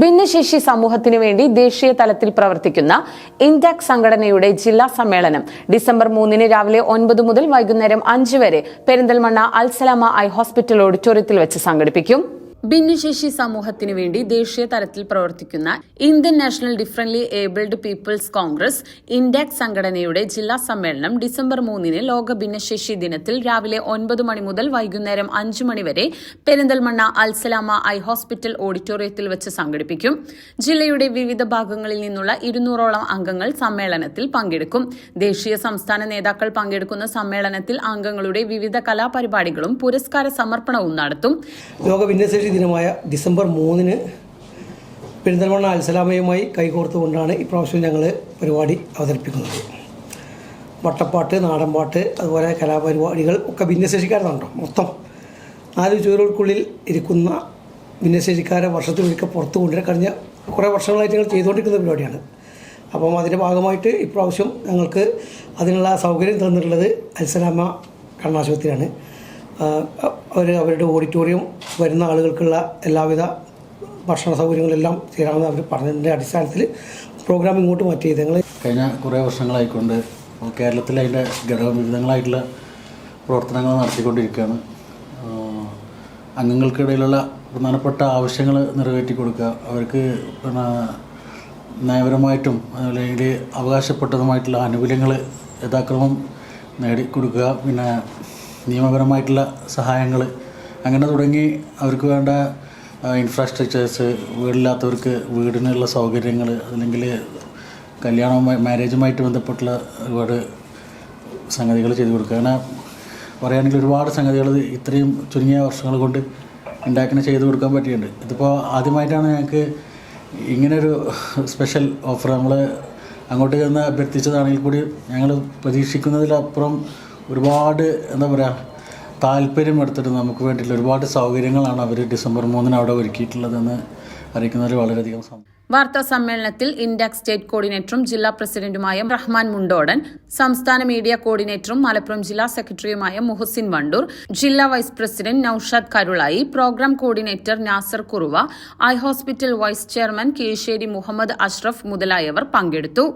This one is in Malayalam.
ഭിന്നശേഷി സമൂഹത്തിനു വേണ്ടി ദേശീയ തലത്തിൽ പ്രവർത്തിക്കുന്ന ഇൻഡാക് സംഘടനയുടെ ജില്ലാ സമ്മേളനം ഡിസംബർ മൂന്നിന് രാവിലെ ഒൻപത് മുതൽ വൈകുന്നേരം അഞ്ച് വരെ പെരിന്തൽമണ്ണ അൽസലാമ ഐ ഹോസ്പിറ്റൽ ഓഡിറ്റോറിയത്തിൽ വെച്ച് സംഘടിപ്പിക്കും. ഭിന്നശേഷി സമൂഹത്തിനു വേണ്ടി ദേശീയ തലത്തിൽ പ്രവർത്തിക്കുന്ന Indian National Differently Abled People's Congress INDAC സംഘടനയുടെ ജില്ലാ സമ്മേളനം ഡിസംബർ മൂന്നിന് ലോക ഭിന്നശേഷി ദിനത്തിൽ രാവിലെ ഒൻപത് മണി മുതൽ വൈകുന്നേരം അഞ്ചു മണി വരെ പെരിന്തൽമണ്ണ അൽസലാമ ഐ ഹോസ്പിറ്റൽ ഓഡിറ്റോറിയത്തിൽ വെച്ച് സംഘടിപ്പിക്കും. ജില്ലയുടെ വിവിധ ഭാഗങ്ങളിൽ നിന്നുള്ള ഇരുന്നൂറോളം അംഗങ്ങൾ സമ്മേളനത്തിൽ പങ്കെടുക്കും. ദേശീയ സംസ്ഥാന നേതാക്കൾ പങ്കെടുക്കുന്ന സമ്മേളനത്തിൽ അംഗങ്ങളുടെ വിവിധ കലാപരിപാടികളും പുരസ്കാര സമർപ്പണവും നടത്തും. ലോക ഭിന്നശേഷി ദിനമായ ഡിസംബർ മൂന്നിന് പെരിന്തൽമണ്ണ അൽസലാമയുമായി കൈകോർത്തുകൊണ്ടാണ് ഇപ്രാവശ്യം ഞങ്ങൾ പരിപാടി അവതരിപ്പിക്കുന്നത്. വട്ടപ്പാട്ട് നാടൻപാട്ട് അതുപോലെ കലാപരിപാടികൾ ഒക്കെ ഭിന്നശേഷിക്കാരാണല്ലോ മൊത്തം നാല് ചുവരുകൾക്കുള്ളിൽ ഇരിക്കുന്ന ഭിന്നശേഷിക്കാരെ വർഷത്തിലൊരിക്കൽ പുറത്തു കൊണ്ടുവരാൻ കഴിഞ്ഞ കുറേ വർഷങ്ങളായിട്ട് ഞങ്ങൾ ചെയ്തുകൊണ്ടിരിക്കുന്ന പരിപാടിയാണ്. അപ്പം അതിന്റെ ഭാഗമായിട്ട് ഇപ്രാവശ്യം ഞങ്ങൾക്ക് അതിനുള്ള സൗകര്യം തന്നിട്ടുള്ളത് അൽസലാമ കണ്ണാശുപത്രിയാണ്. അവർ അവരുടെ ഓഡിറ്റോറിയം വരുന്ന ആളുകൾക്കുള്ള എല്ലാവിധ ഭക്ഷണ സൗകര്യങ്ങളെല്ലാം ചെയ്യണമെന്ന് അവർ പറഞ്ഞതിന്റെ അടിസ്ഥാനത്തിൽ പ്രോഗ്രാം ഇങ്ങോട്ട് മാറ്റി. ഞങ്ങൾ കഴിഞ്ഞ കുറേ വർഷങ്ങളായിക്കൊണ്ട് കേരളത്തിൽ അതിന്റെ ഘടകവിധങ്ങളായിട്ടുള്ള പ്രവർത്തനങ്ങൾ നടത്തിക്കൊണ്ടിരിക്കുകയാണ്. അംഗങ്ങൾക്കിടയിലുള്ള പ്രധാനപ്പെട്ട ആവശ്യങ്ങൾ നിറവേറ്റി കൊടുക്കുക. അവർക്ക് പിന്നെ നയപരമായിട്ടും അല്ലെങ്കിൽ അവകാശപ്പെട്ടതുമായിട്ടുള്ള ആനുകൂല്യങ്ങൾ യഥാക്രമം നേടിക്കൊടുക്കുക. പിന്നെ നിയമപരമായിട്ടുള്ള സഹായങ്ങൾ അങ്ങനെ തുടങ്ങി അവർക്ക് വേണ്ട ഇൻഫ്രാസ്ട്രക്ചേഴ്സ് വീടില്ലാത്തവർക്ക് വീടിനുള്ള സൗകര്യങ്ങൾ അല്ലെങ്കിൽ കല്യാണം മാരേജുമായിട്ട് ബന്ധപ്പെട്ടുള്ള ഒരുപാട് സംഗതികൾ ചെയ്തു കൊടുക്കുക. കാരണം പറയുകയാണെങ്കിൽ ഒരുപാട് സംഗതികൾ ഇത്രയും ചുരുങ്ങിയ വർഷങ്ങൾ കൊണ്ട് ഉണ്ടാക്കിനെ ചെയ്തു കൊടുക്കാൻ പറ്റിയിട്ടുണ്ട്. ഇതിപ്പോൾ ആദ്യമായിട്ടാണ് ഞങ്ങൾക്ക് ഇങ്ങനൊരു സ്പെഷ്യൽ ഓഫർ നമ്മൾ അങ്ങോട്ട് ചെന്ന് അഭ്യർത്ഥിച്ചതാണെങ്കിൽ കൂടി ഞങ്ങൾ പ്രതീക്ഷിക്കുന്നതിലപ്പുറം ഒരുപാട് എന്താ പറയുക താല്പര്യം എടുത്തിട്ട് നമുക്ക് വേണ്ടിയിട്ടുള്ള ഒരുപാട് സൗകര്യങ്ങളാണ് അവർ ഡിസംബർ മൂന്നിന് അവിടെ ഒരുക്കിയിട്ടുള്ളതെന്ന് അറിയിക്കുന്നതിൽ വളരെയധികം സന്തോഷം വാർത്താ സമ്മേളനത്തിൽ ഇൻഡാക് സ്റ്റേറ്റ് കോർഡിനേറ്ററും ജില്ലാ പ്രസിഡന്റുമായ റഹ്മാൻ മുണ്ടോടൻ സംസ്ഥാന മീഡിയ കോർഡിനേറ്ററും മലപ്പുറം ജില്ലാ സെക്രട്ടറിയുമായ മുഹസിൻ വണ്ടൂർ ജില്ലാ vice president Noushad Karulai programme coordinator Nasar Kuruva eye hospital vice chairman Kesheri Muhammad Ashraf മുതലായവർ പങ്കെടുത്തു.